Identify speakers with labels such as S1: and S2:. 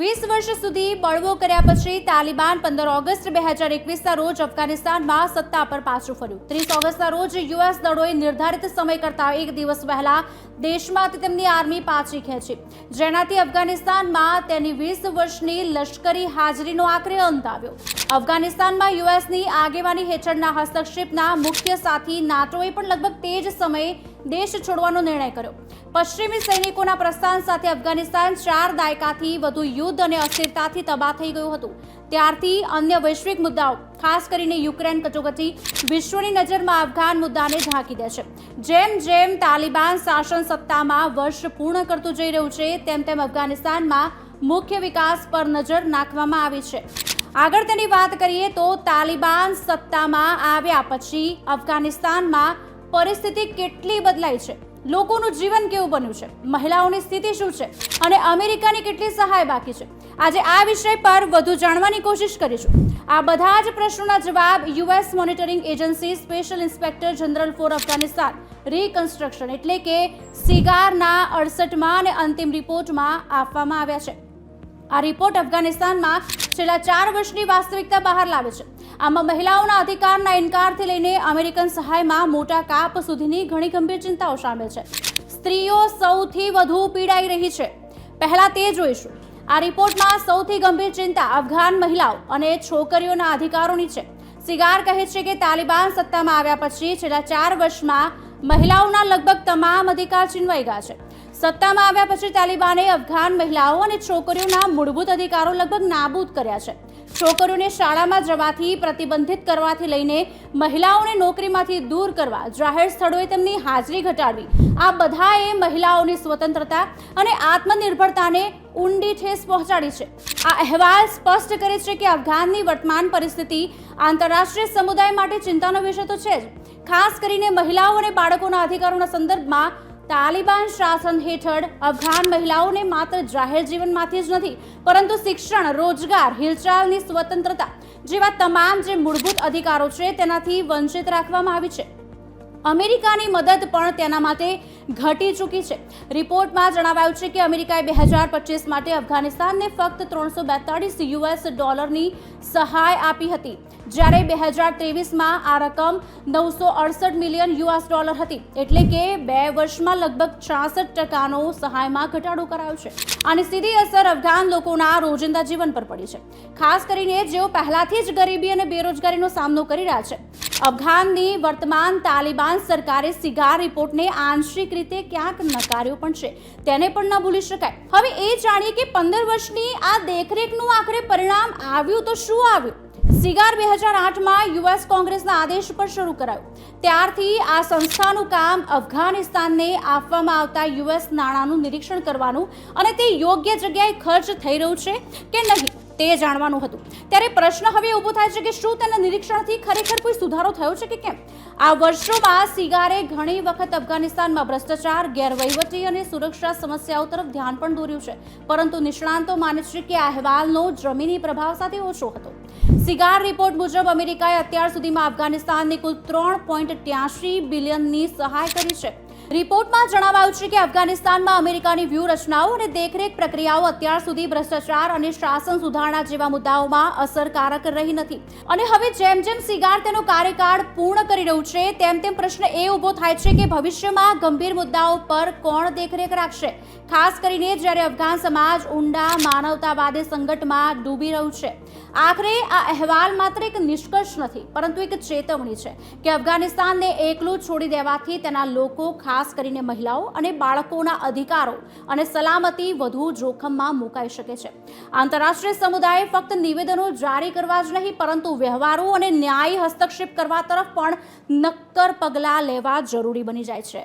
S1: વીસ વર્ષ સુધી બળવો કર્યા પછી તાલિબાન પંદર ઓગસ્ટ બે હજાર એકવીસના રોજ અફઘાનિસ્તાનમાં સત્તા પર પાછું ફર્યું. ત્રીસ ઓગસ્ટના રોજ યુએસ દળોએ નિર્ધારિત સમય કરતા એક દિવસ પહેલા દેશમાંથી તેમની આર્મી પાછી ખેંચી. જેનાથી અફઘાનિસ્તાનમાં તેની વીસ વર્ષની લશ્કરી હાજરીનો આખરે અંત આવ્યો. અફઘાનિસ્તાનમાં યુએસની આગેવાની હેઠળના હસ્તક્ષેપના મુખ્ય સાથી નાટોએ પણ લગભગ તે જ સમયે દેશ છોડવાનો નિર્ણય કર્યો. પશ્ચિમી સૈનિકોના પ્રસ્થાન સાથે અફઘાનિસ્તાન ચાર દાયકાથી વધુ યુદ્ધ અને અસ્થિરતાથી તબાહ થઈ ગયું હતું. ત્યારથી અન્ય વૈશ્વિક મુદ્દાઓ, ખાસ કરીને યુક્રેન કટોકટી, વિશ્વની નજરમાં અફઘાન મુદ્દાને ઢાંકી દે છે. જેમ જેમ તાલિબાન શાસન સત્તામાં વર્ષ પૂર્ણ કરતું જઈ રહ્યું છે, તેમ તેમ અફઘાનિસ્તાનમાં મુખ્ય વિકાસ પર નજર નાખવામાં આવી છે. આગળ તેની વાત કરીએ તો તાલિબાન સત્તામાં આવ્યા પછી અફઘાનિસ્તાનમાં પરિસ્થિતિ કેટલી બદલાઈ છે? લોકોનું જીવન કેવું બન્યું છે? મહિલાઓની સ્થિતિ શું છે? અને અમેરિકાની કેટલી સહાય બાકી છે? આજે આ વિષય પર વધુ જાણવાની કોશિશ કરીશું. આ બધા જ પ્રશ્નોના જવાબ US monitoring agency special inspector general for Afghanistan, reconstruction, એટલે કે સિગારના અડસઠમાં અને અંતિમ રિપોર્ટમાં આપવામાં આવ્યા છે. આ રિપોર્ટ અફઘાનિસ્તાનમાં છેલ્લા ચાર વર્ષની વાસ્તવિકતા બહાર લાવે છે. આમાં મહિલાઓના અધિકારના ઇનકારથી લઈને અમેરિકન સહાયમાં મોટા કાપ સુધીની ઘણી ગંભીર ચિંતાઓ સામેલ છે. સ્ત્રીઓ સૌથી વધુ પીડાઈ રહી છે. પહેલા તે જોઈશું. આ રિપોર્ટમાં સૌથી ગંભીર ચિંતા અફઘાન મહિલાઓ અને છોકરીઓના અધિકારોની છે. સિગાર કહે છે કે તાલિબાન સત્તામાં આવ્યા પછી છેલ્લા ચાર વર્ષમાં મહિલાઓના લગભગ તમામ અધિકાર છીનવાઈ ગયા છે. સત્તામાં આવ્યા પછી તાલિબાને અફઘાન મહિલાઓ અને છોકરીઓના મૂળભૂત અધિકારો લગભગ નાબૂદ કર્યા છે. છોકરીઓને શાળામાં જવાથી પ્રતિબંધિત કરવાથી લઈને મહિલાઓને નોકરીમાંથી દૂર કરવા જાહેર સ્થળોએ તેમની હાજરી ઘટાડવી, આ બધાએ મહિલાઓની સ્વતંત્રતા અને આત્મનિર્ભરતાને ઊંડી ઠેસ પહોંચાડી છે. આ અહેવાલ સ્પષ્ટ કરે છે કે અફઘાનની વર્તમાન પરિસ્થિતિ આંતરરાષ્ટ્રીય સમુદાય માટે ચિંતાનો વિષય તો છે જ. ખાસ કરીને મહિલાઓ અને બાળકોના અધિકારોના સંદર્ભમાં તાલિબાન શાસન હેઠળ અફઘાન મહિલાઓને માત્ર જાહેર જીવનમાંથી જ નથી, પરંતુ શિક્ષણ, રોજગાર, હિલચાલની સ્વતંત્રતા જેવા તમામ જે મૂળભૂત અધિકારો છે તેનાથી વંચિત રાખવામાં આવી છે. અમેરિકાની મદદ પણ તેના માટે ઘટી ચૂકી છે. રિપોર્ટમાં જણાવાયું છે કે અમેરિકાએ બે હજાર પચીસ માટે અફઘાનિસ્તાનને ફક્ત ત્રણસો બેતાળીસ યુએસ ડોલરની સહાય આપી હતી. જ્યારે બે હજાર ત્રેવીસમાં આ રકમ નવસો અડસઠ મિલિયન યુએસ ડોલર હતી. એટલે કે બે વર્ષમાં લગભગ છાસઠ ટકાનો સહાયમાં ઘટાડો કરાયો છે. આની સીધી અસર અફઘાન લોકોના રોજિંદા જીવન પર પડી છે. ખાસ કરીને જેઓ પહેલાથી જ ગરીબી અને બેરોજગારીનો સામનો કરી રહ્યા છે. અફઘાનની વર્તમાન તાલિબાન સરકારે સિગાર રિપોર્ટને આંશિક રીતે ક્યાંક નકાર્યો પણ છે. તેને પણ ન ભૂલી શકાય. હવે એ જાણીએ કે પંદર વર્ષની આ દેખરેખનું આખરે પરિણામ આવ્યું તો શું આવ્યું? સિગાર બે હજાર આઠમાં યુએસ કોંગ્રેસના આદેશ પર શરૂ કરાયું. ત્યારથી આ સંસ્થાનું કામ અફઘાનિસ્તાનને આપવામાં આવતા યુએસ નાણાંનું નિરીક્ષણ કરવાનું અને તે યોગ્ય જગ્યાએ ખર્ચ થઈ રહ્યું છે કે નહીં? તે જાણવાનું હતું. ત્યારે પ્રશ્ન હવે ઊભો થાય છે કે શું તેના નિરીક્ષણથી ખરેખર કોઈ સુધારો થયો છે કે કેમ? આ વર્ષોમાં સિગારે ઘણી વખત અફઘાનિસ્તાનમાં ભ્રષ્ટાચાર, ગેરવહીવટી અને સુરક્ષા સમસ્યાઓ તરફ ધ્યાન પણ દોર્યું છે. પરંતુ નિષ્ણાંતો માને છે કે અહેવાલનો જમીની પ્રભાવ સાથે ઓછો હતો. સિગાર રિપોર્ટ મુજબ અમેરિકાએ અત્યાર સુધીમાં અફઘાનિસ્તાનને કુલ ત્રણ પોઈન્ટ ત્યાસી બિલિયનની સહાય કરી છે. રિપોર્ટમાં જણાવાયું છે કે અફઘાનિસ્તાનમાં અમેરિકાની વ્યૂહરચનાઓ અને દેખરેખ પ્રક્રિયાઓ અત્યાર સુધી ભ્રષ્ટાચાર અને શાસન સુધારણા જેવા મુદ્દાઓમાં અસરકારક રહી નથી. અને હવે જેમ જેમ સિગાર તેનો કાર્યકાળ પૂર્ણ કરી રહ્યું છે, તેમ તેમ પ્રશ્ન એ ઊભો થાય છે કે ભવિષ્યમાં ગંભીર મુદ્દાઓ પર કોણ દેખરેખ રાખશે? ખાસ કરીને જ્યારે અફઘાન સમાજ ઊંડા માનવતાવાદી સંકટમાં ડૂબી રહ્યું છે. આખરે આ અહેવાલ માત્ર એક નિષ્કર્ષ નથી, પરંતુ એક ચેતવણી છે કે અફઘાનિસ્તાનને એકલું છોડી દેવાથી તેના લોકો ખાસ કરીને મહિલાઓ અને બાળકોના અધિકારો અને સલામતી વધુ જોખમમાં મુકાઈ શકે છે. આંતરરાષ્ટ્રીય સમુદાય ફક્ત નિવેદનો જારી કરવા જ નહીં, પરંતુ વ્યવહારો અને ન્યાયી હસ્તક્ષેપ કરવા તરફ પણ નક્કર પગલાં લેવા જરૂરી બની જાય છે.